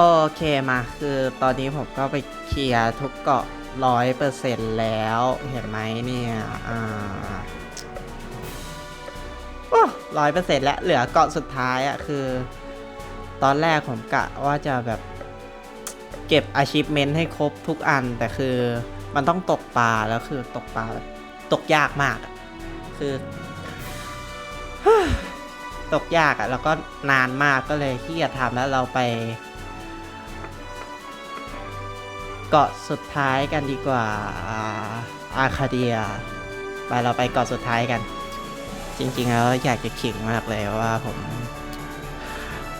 โอเคมาคือตอนนี้ผมก็ไปเคลียร์ทุกเกาะร้อยเปอร์เซ็นต์แล้วเห็นไหมเนี่ยอ่าร้อยเปอร์เซ็นต์แล้วเหลือเกาะสุดท้ายอะคือ ตอนแรกผมกะว่าจะแบบเก็บ achievement ให้ครบทุกอัน แต่คือมันต้องตกปลาแล้วคือตกปลาตกยากมากคือตกยากอะแล้วก็นานมากก็เลยขี้เกียจทำแล้วเราไป เกาะสุดท้ายกันดีกว่าอาคาเดีย ไปเราไปเกาะสุดท้ายกัน จริงๆแล้วอยากจะขิงมากเลยว่าผม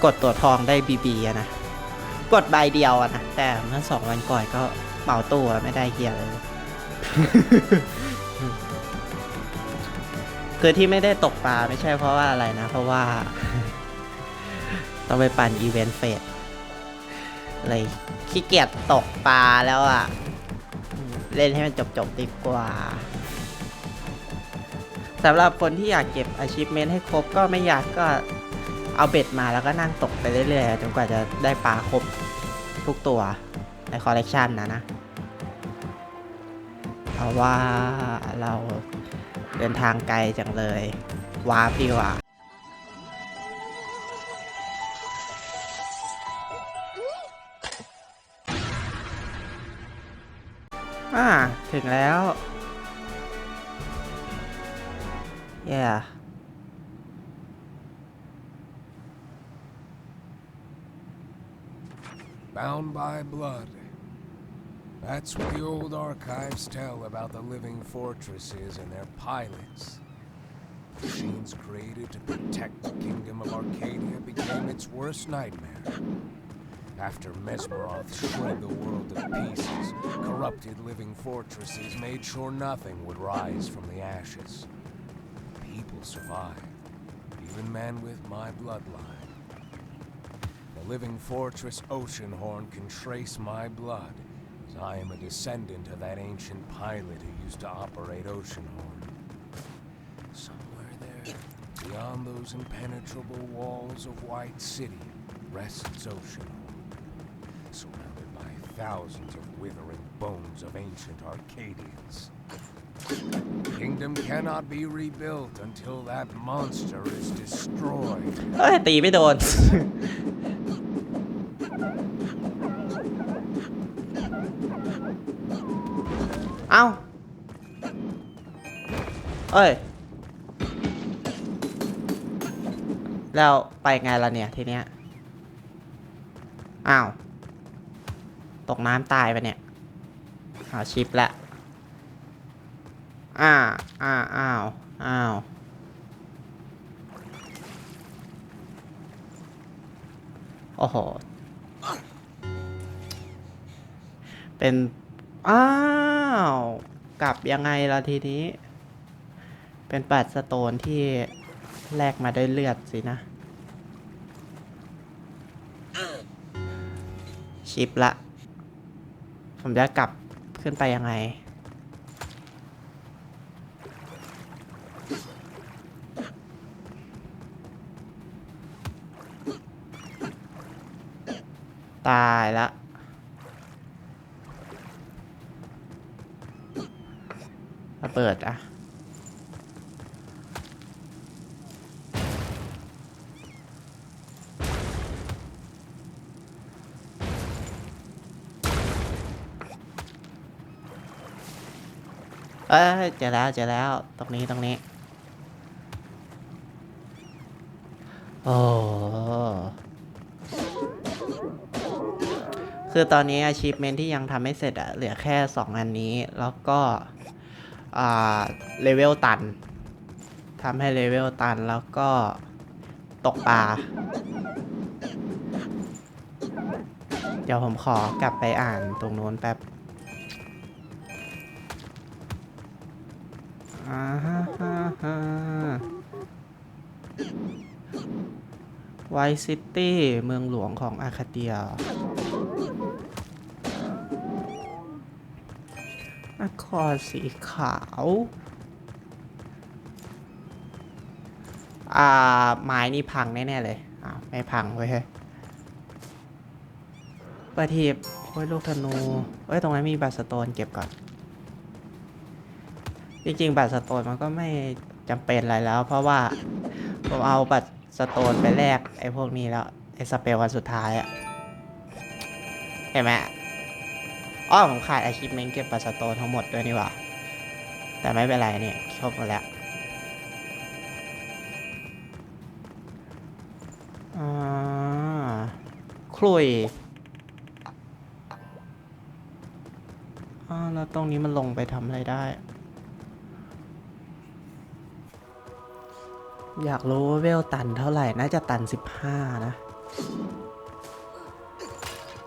กดตัวทองได้บีบีอะนะ กดใบเดียวอะนะ แต่เมื่อสองวันก่อนก็เหมาตัวไม่ได้เฮียเลยคือที่ไม่ได้ตกปลาไม่ใช่เพราะว่าอะไรนะ เพราะว่า ต้องไปปั่นอีเวนต์เฟส เลยขี้เกียจตกปลาแล้วอะ เล่นให้มันจบๆดีกว่าสำหรับคนที่อยากเก็บ achievement ให้ครบก็ไม่อยากก็เอาเบ็ดมาแล้วก็นั่งตกไปเรื่อยๆจนกว่าจะได้ปลาครบทุกตัวในคอลเลกชันนะนะเพราะว่าเราเดินทางไกลจังเลยวาร์ปดีกว่า อ่า ถึงแล้ว yeah Bound by after Mesmeroth shred the world to pieces, corrupted living fortresses made sure nothing would rise from the ashes. People survived, even men with my bloodline. The living fortress Oceanhorn can trace my blood, as I am a descendant of that ancient pilot who used to operate Oceanhorn. Somewhere there, beyond those impenetrable walls of White City, rests Oceanhorn, surrounded by thousands of withering bones of ancient Arcadians. Kingdom cannot be rebuilt until that monster is destroyed. เอ้ย ตีไม่โดน เอ้า เอ้ย แล้วไปไงล่ะเนี่ยทีเนี้ย อ้าว ตกน้ำตายไปเนี่ยหาชิปละอ่าอ่าอ้าวอ้าวโอ้โห เป็น อ้าว กลับยังไงล่ะทีนี้ เป็นปัดสโตนที่แลกมาด้วยเลือดสินะ ชิปละ ผมจะกลับขึ้นไปยังไง ตายละระเบิดอะ เอ้ยเจอแล้วเจอแล้ว ตรงนี้ตรงนี้ โอ้ คือตอนนี้ achievement ที่ยังทำไม่เสร็จอะเหลือแค่ 2 อันนี้ แล้วก็อ่าเลเวลตันทำให้เลเวลตันแล้วก็ตกปลา เดี๋ยวผมขอกลับไปอ่านตรงนู้นแป๊บ อ่าฮะฮะฮะไวซิตี้ เมืองหลวงของอาคาเดียนครสีขาว อ่า ไม้นี่พังแน่ ๆ เลย อ้าว ไม่พังเว้ยเฮ้ยประทีปโอ้ย ลูกธนูเอ้ย ตรงนั้นมีบัตรสโตนเก็บก่อน จริงๆ บัตรสโตนมันก็ไม่จำเป็นอะไรแล้ว เพราะว่าผมเอาบัตรสโตนไปแลกไอ้พวกนี้แล้วไอ้สเปลวันสุดท้ายอะเห็นไหมอ้อผมขาดอาชีพเมนเก็บบัตรสโตนทั้งหมดด้วยนี่หว่า แต่ไม่เป็นไรเนี่ยครบหมดแล้วอ่าคลุยอ่าแล้วตรงนี้มันลงไปทำอะไรได้ อยากรู้ว่าเวลตันเท่าไหร่ น่าจะตัน 15 นะ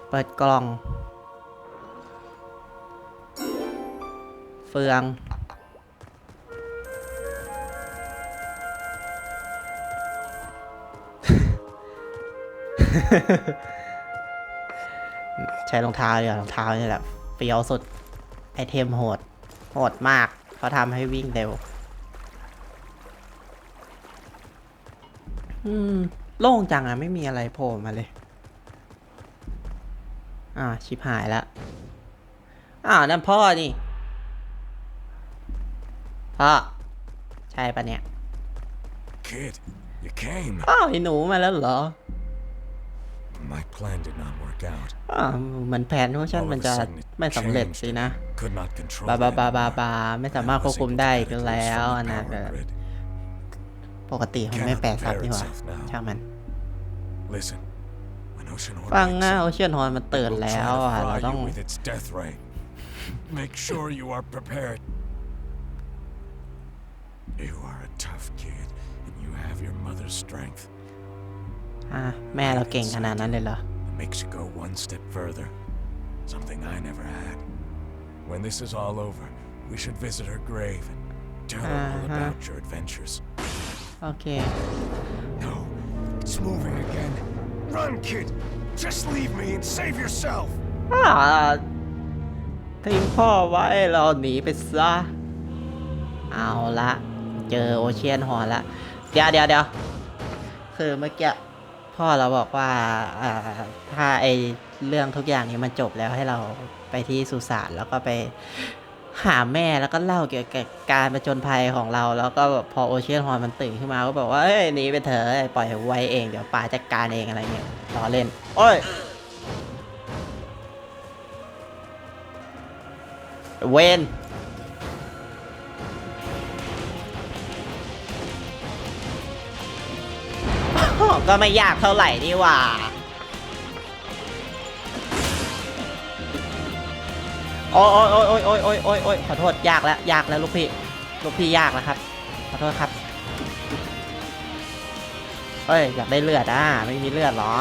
เปิดกล่อง เฟือง ใช้รองเท้าเดียวรองเท้านี่แหละเฟี้ยวสุด ไอเทมโหด โหดมาก เขาทำให้วิ่งเร็ว อืม โล่งจังอะไม่มีอะไรโผล่มาเลย อ่าชิบหายแล้วอ้าวนั่นพ่อนี่ พ่อ ใช่ปะเนี่ย Kid, you came. อ้าวไอ้หนูมาแล้วเหรอ My plan did not work out. อ้าวเหมือนแผนของฉัน All of มัน a จะ sudden it ไม่สำเร็จ changed. สินะ Could not control บา it บาบาบา anymore. บา ไม่สามารถ I ควบ was คุม able ได้ to อีก cut it loose แล้ว from the อันนั้น power grid. ปกติผมไม่แปลซับนี่หว่าช่างมัน Listen, when Ocean Horn ฟัง wakes นะ up, โอเชียนฮอนมันตื่น it will แล้ว try to อะเรา fry ต้อง you with its death ray. Make sure you are prepared. You are a tough kid, and you have your mother's strength. อะแม่เราเก่งขนาดนั้นเลยเหรอ It makes you go one step further. Something I never had. When this is all over, we should visit her grave and tell her all Uh-huh. about your adventures. โอเค No, it's moving again. Run, kid! Just leave me and save yourself! อ่าทิ้งพ่อไว้เราหนีไปซะ เอาละ เจอโอเชียนฮอลละ เดี๋ยวเดี๋ยวเดี๋ยวคือเมื่อกี้พ่อเราบอกว่าอ่าถ้าไอเรื่องทุกอย่างนี้มันจบแล้วให้เราไปที่สุสานแล้วก็ไป หาแม่แล้วก็เล่าเกี่ยวกับการประจนภัยของเรา แล้วก็พอโอเชียนฮอลมันตื่นขึ้นมาก็บอกว่าเอ้ยหนีไปเถอะปล่อยไว้เองเดี๋ยวป๋าจัดการเองอะไรเงี้ยล้อเล่น โอ้ยเวนก็ไม่ยากเท่าไหร่นี่หว่า โอ้ยโอ้ยโอ้ยโอ้ยโอ้ยโอ้ยโอ้ยขอโทษยากแล้วยากแล้วลูกพี่ลูกพี่ยากแล้วครับ ขอโทษครับเฮ้ยอยากได้เลือดอะไม่มีเลือดหรอ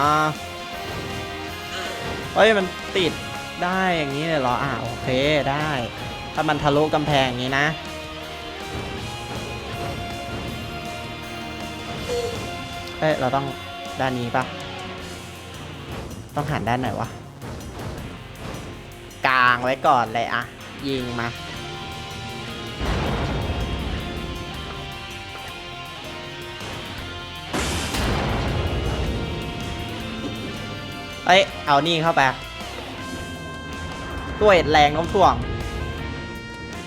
เฮ้ยมันติดได้อย่างนี้เลยเหรออ่าโอเคได้ ถ้ามันทะลุกำแพงอย่างนี้นะเอ้ยเราต้องด้านนี้ปะต้องหันด้านไหนวะ ไว้ก่อนเลยอะยิงมา เอ้ย เอานี่เข้าไปด้วยแรงโน้มถ่วง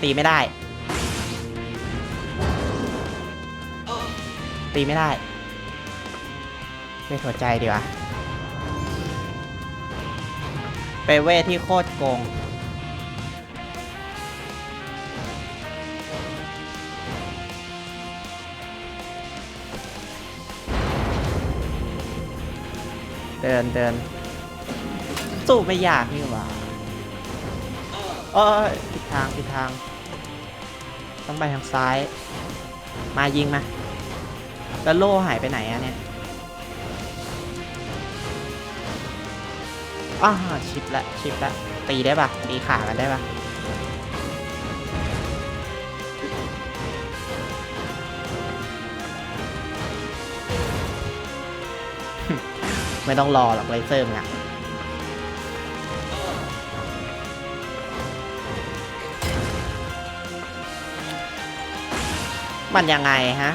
ตีไม่ได้ ตีไม่ได้เวทหัวใจดีกว่าไปเวทที่โคตรโกง เดินเดินสู้ไม่ยากนี่หว่าเอ้ยผิดทางผิดทาง ต้องไปทางซ้าย มายิงมา แล้วโล่หายไปไหนอะเนี่ยอ้าชิปละชิปละตีได้ปะตีขากันได้ปะ ไม่ต้องรอหรอกไรเซอร์มึงอะมันยังไงฮะ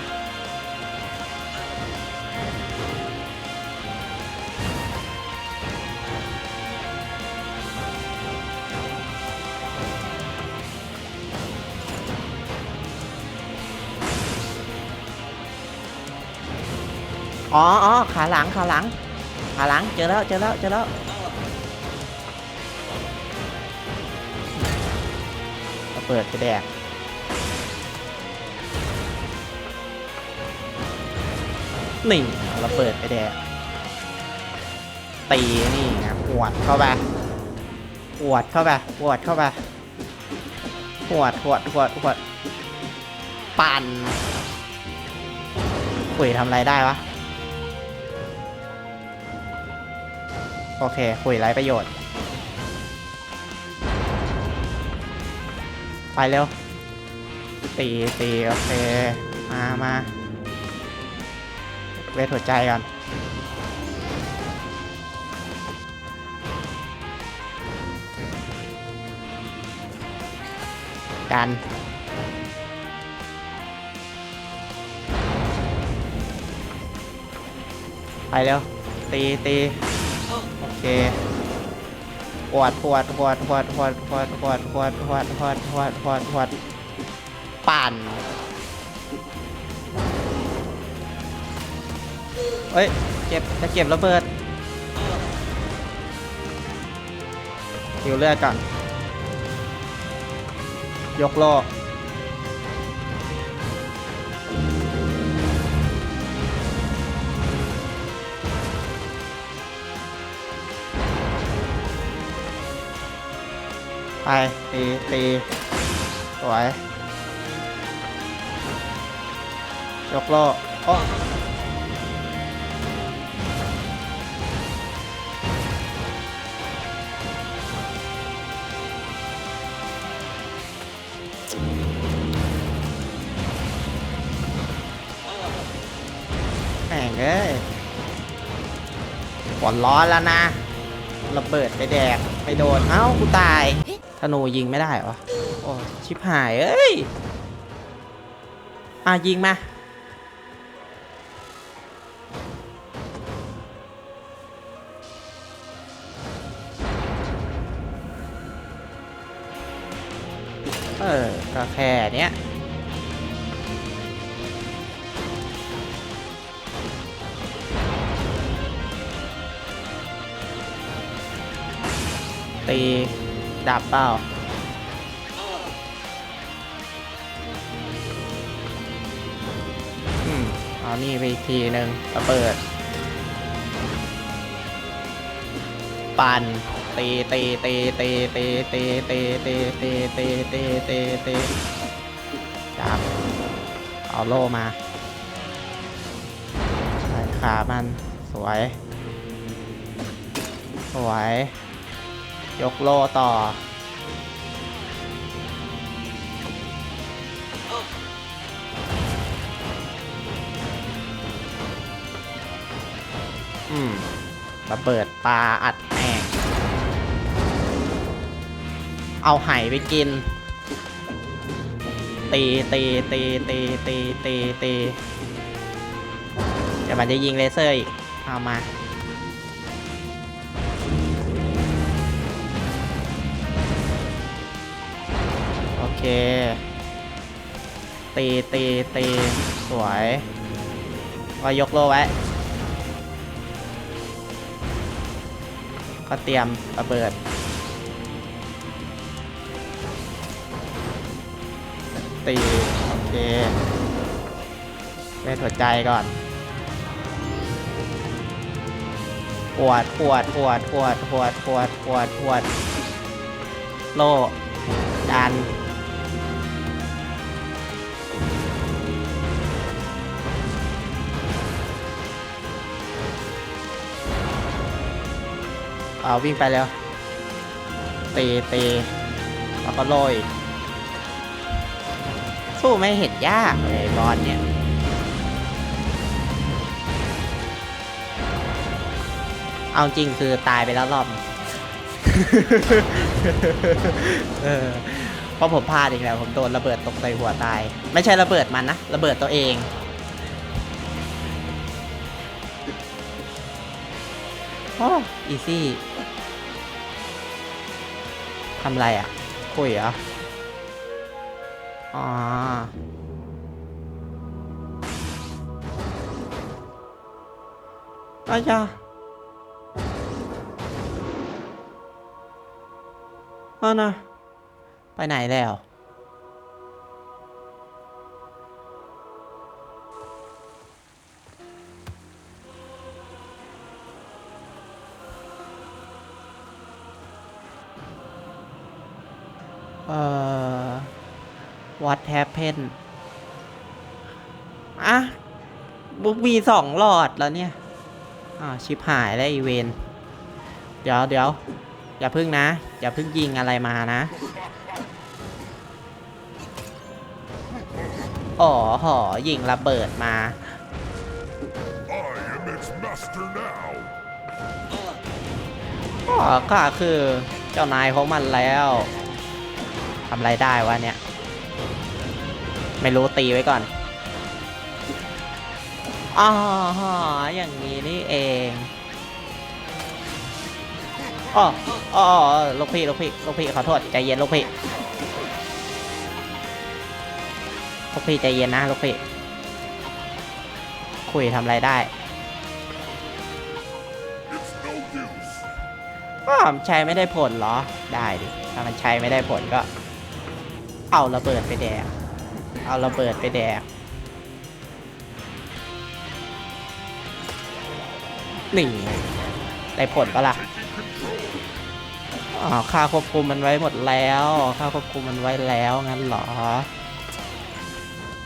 อ๋ออ๋อขาหลัง ขาหลังาหลังเจอแล้วเจอแล้วเจอแล้วระเปิดไปแดกนี่เระเบิดไปแดกตีนี่นะหวดเข้าไปหวดเข้าไปหวดเข้าไปหวดหวดหวดหวดปั่นคุยทำอะไรได้วะ โอเค คุยไรประโยชน์ ไปเร็ว ตี ตี โอเค มามาเวทหัวใจก่อนกัน ไปเร็ว ตีตี เคปวดปวดปวดปวดปวดปวดปวดปวดปวดปวดปวดปวดปวดปั่นเอ้ย เก็บ จะเก็บระเบิดหิวเลือดก่อน ยกโลก ไปตีตีสวยยกโลกโอ้แม่งเอ้ยปวร้อนแล้วนะระเบิดไปแดกไปโดน เอ้า กูตาย ธนูยิงไม่ได้เหรอ โอ้ชิบหาย เอ้ยอะยิงมา เออก็แค่เนี้ยตี ดับเปล่าอืมเอานี่ไปอีกทีหนึ่งระเบิด ปั่นตีตีตีตีตีตีตีตีตีตีตีตีตีจับเอาโล่มาใส่ขามันสวย สวย ยกโลต่อ อืมระเบิดปลาอัดแม่งเอาไห่ไปกิน ตีตีตีตีตีตีตีเดี๋ยวมันจะยิงเลเซอร์อีก เอามา เค ตีตีตีสวยก็ยกโลไว้ ก็เตรียมระเบิด ตี โอเคเวทหัวใจก่อนปวดปวดปวดปวดปวดปวดปวดปวดโลดัน อาวิ่งไปแล้วตีตีแล้วก็โรยสู้ไม่เห็นยากเลยบอลเนี่ยเอาจริงคือตายไปแล้วรอบ เออเพราะผมพลาดอีกแล้ว ผมโดนระเบิดตกใส่หัวตาย ไม่ใช่ระเบิดมันนะ ระเบิดตัวเอง โอ้อีซี่ทำไรอะคุยเหรออ๋ออาจาเอานะ ไปไหนแล้ว what happened อะบุ๊กมีสองหลอดแล้วเนี่ยอ่าชิปหายแล้วอีเวน เดี๋ยวเดี๋ยวอย่าพึ่งนะ อย่าพึ่งยิงอะไรมานะ อ๋อหอยิงระเบิดมา อ๋อข้าคือเจ้านายของมันแล้วทำอะไรได้วะเนี่ย ไม่รู้ตีไว้ก่อนอ๋ออย่างนี้นี่เองอ๋ออ๋อลูกพี่ลูกพี่ลูกพี่ขอโทษใจเย็นลูกพี่ลูกพี่ใจเย็นนะลูกพี่คุยทำอะไรได้ก็ใช้ไม่ได้ผลเหรอ ได้ดิ ถ้ามันใช้ไม่ได้ผลก็ เอาระเบิดไปแดก เอาระเบิดไปแดกนี่ ได้ผลปะล่ะอ๋อค่าควบคุมมันไว้หมดแล้วค่าควบคุมมันไว้แล้วงั้นเหรอ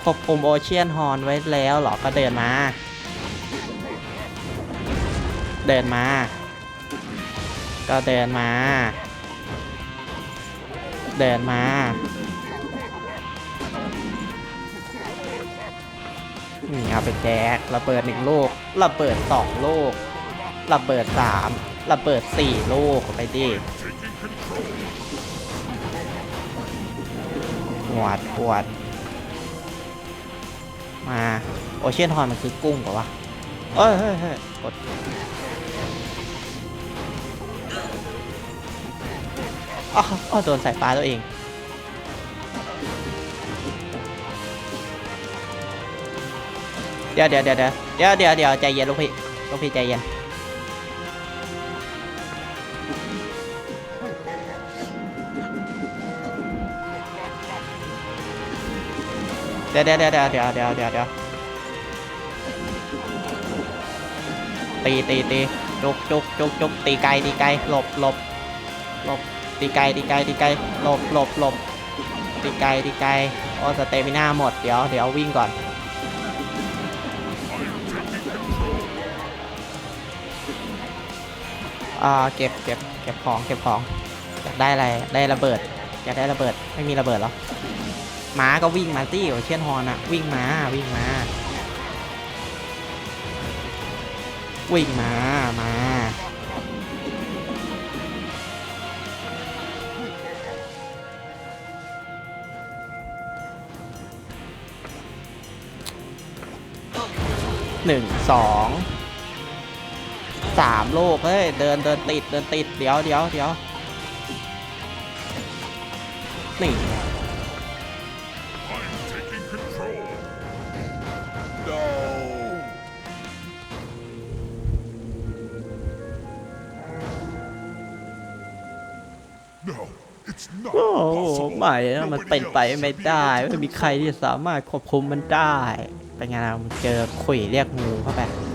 ควบคุมโอเชียนฮอนไว้แล้วเหรอก็เดินมา เดินมา ก็เดินมา เดินมา นี่เอาไปแจกระเบิดหนึ่งลูกระเบิดสองลูกระเบิดสามระเบิดสี่ลูกไปดิหวดหวด มาโอเชียนฮอนมันคือกุ้งเปล่าวะเอ้ยเฮ้ยเฮ้ยกดอ๋ออ๋อโดนสายฟ้าตัวเอง เดี๋ยวเดี๋ยวเดี๋ยวเดี๋ยวเดี๋ยวเดี๋ยวใจเย็นลูกพี่ลูกพี่ใจเย็นเดี๋ยวเดี๋ยวเดี๋ยวเดี๋ยวเดี๋ยวเดี๋ยวเดี๋ยวตีตีตีจุกจุกจุกจุกตีไกลตีไกลหลบหลบหลบตีไกลตีไกลตีไกลหลบหลบหลบตีไกลตีไกลโอ้สเตมิน่าหมดเดี๋ยวเดี๋ยววิ่งก่อน อ่าเก็บเก็บเก็บของเก็บของอยากได้อะไรได้ระเบิด อยากได้ระเบิดไม่มีระเบิดหรอม้าก็วิ่งมาสิโอเชียนฮอนอะวิ่งมาวิ่งมาวิ่งมามาหนึ่งสอง สามโลกเฮ้ยเดินเดินติดเดินติดเดี๋ยวเดี๋ยวเดี๋ยวนี่ I'm taking control. No. No, it's not โอ้โห possible. ไม่นะมัน Nobody เป็นไป else ไม่ should be ได้ able ไม่ to มีใครที่สามารถควบคุมมันได้เป็นไงล่ะมึงเจอขุยเรียกงูเข้าไป No.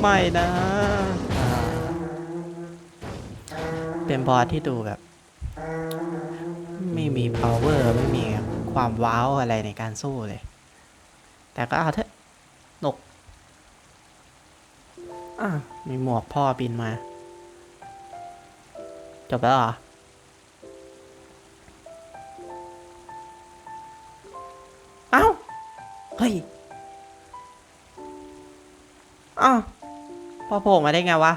ไม่นะอ่าเป็นบอสที่ดูแบบ ไม่มี power ไม่มีความว้าวอะไรในการสู้เลย แต่ก็เอาเถอะหนกอะมีหมวกพ่อบินมา จบแล้วเหรอเอ้า เฮ้ยอ้าว พอโผล่มาได้ไงวะ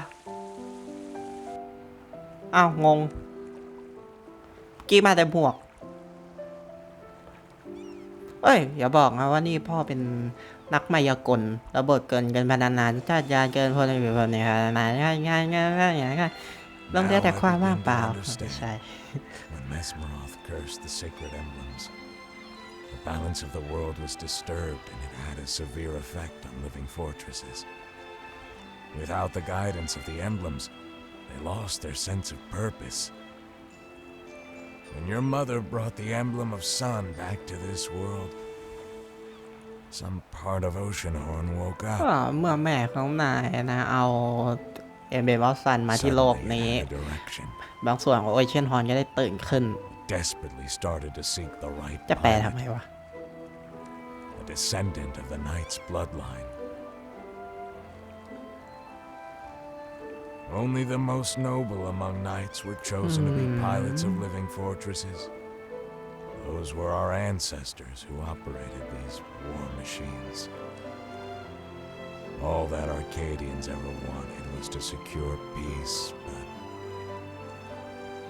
อ้าว งง กี้มาแต่หมวก เอ้ย อย่าบอกนะว่านี่พ่อเป็นนักมายากลระเบิดเกินกินพนันนานชาติยาเกินพลอยู่แบบนี้ครับมาง่ายง่ายง่ายง่ายอย่างนี้ต้องได้แต่ความว่างเปล่าใช่ When Mesmeroth cursed the sacred emblems, the balance of the world was disturbed and it had a severe effect on living fortresses. Without the guidance of the emblems, they lost their sense of purpose. When your mother brought the emblem of sun back to this world, some part of Oceanhorn woke ก็ up. เมื่อแม่ของนายนะ เอาเอ็มเบมอฟซันมาที่โลก Suddenly นี้ it had a direction. บางส่วนของโอเชียนฮอนก็ได้ตื่นขึ้น Desperately started to seek the right จะแปล pilot. ทำไมวะ a descendant of the knight's bloodline. Only the most noble among knights were chosen to be hmm. pilots of living fortresses. Those were our ancestors who operated these war machines. All that Arcadians ever wanted was to secure peace, but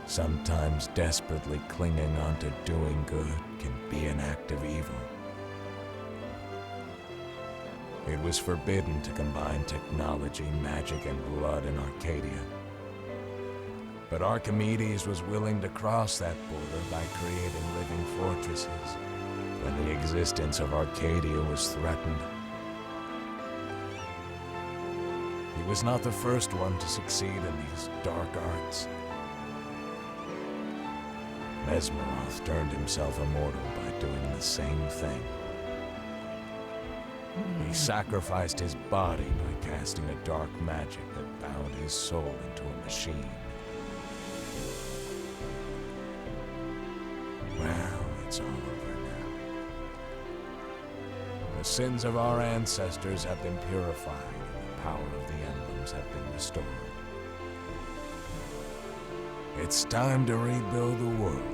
sometimes desperately clinging on to doing good can be an act of evil. It was forbidden to combine technology, magic, and blood in Arcadia. But Archimedes was willing to cross that border by creating living fortresses when the existence of Arcadia was threatened. He was not the first one to succeed in these dark arts. Mesmeroth turned himself immortal by doing the same thing. He sacrificed his body by casting a dark magic that bound his soul into a machine. Well, it's all over now. The sins of our ancestors have been purified, and the power of the emblems have been restored. It's time to rebuild the world,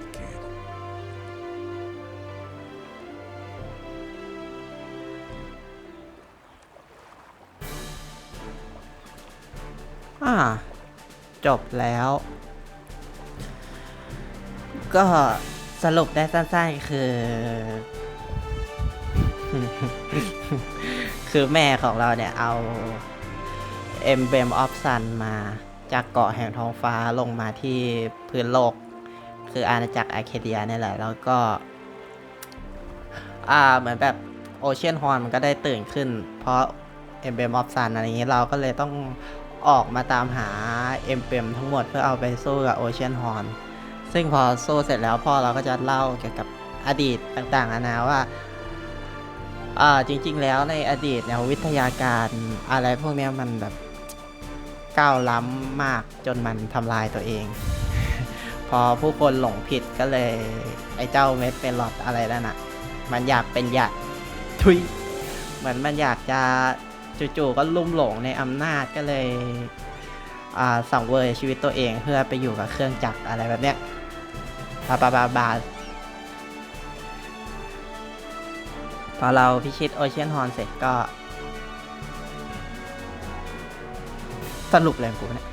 อ่า จบแล้ว ก็สรุปได้สั้นๆคือ คือแม่ของเราเนี่ยเอา Emblem of Sun มาจากเกาะแห่งท้องฟ้าลงมาที่พื้นโลก คืออาณาจักรอาเคเดียนี่แหละ แล้วก็ อ่าเหมือนแบบโอเชียนฮอนมันก็ได้ตื่นขึ้น เพราะ Emblem of Sun อะไรอย่างนี้เราก็เลยต้อง ออกมาตามหา Emblem ทั้งหมดเพื่อเอาไปสู้กับโอเชียนฮอนซึ่งพอสู้เสร็จแล้วพ่อเราก็จะเล่าเกี่ยวกับอดีตต่างๆนานาว่าจริงๆแล้วในอดีตเนี่ยวิทยาการอะไรพวกนี้มันแบบก้าวล้ำมากจนมันทำลายตัวเอง พอผู้คนหลงผิดก็เลย ไอ้เจ้าเม็ดเป็นหลอดอะไรนั่นน่ะ มันอยากเป็นใหญ่ทุยเหมือนมันอยากจะ จู่ๆก็ลุ่มหลงในอำนาจก็เลยสังเวยชีวิตตัวเองเพื่อไปอยู่กับเครื่องจักรอะไรแบบเนี้ยบาบาบาบาพอเราพิชิตโอเชียนฮอนเสร็จก็ สรุปเลยกูเนี่ย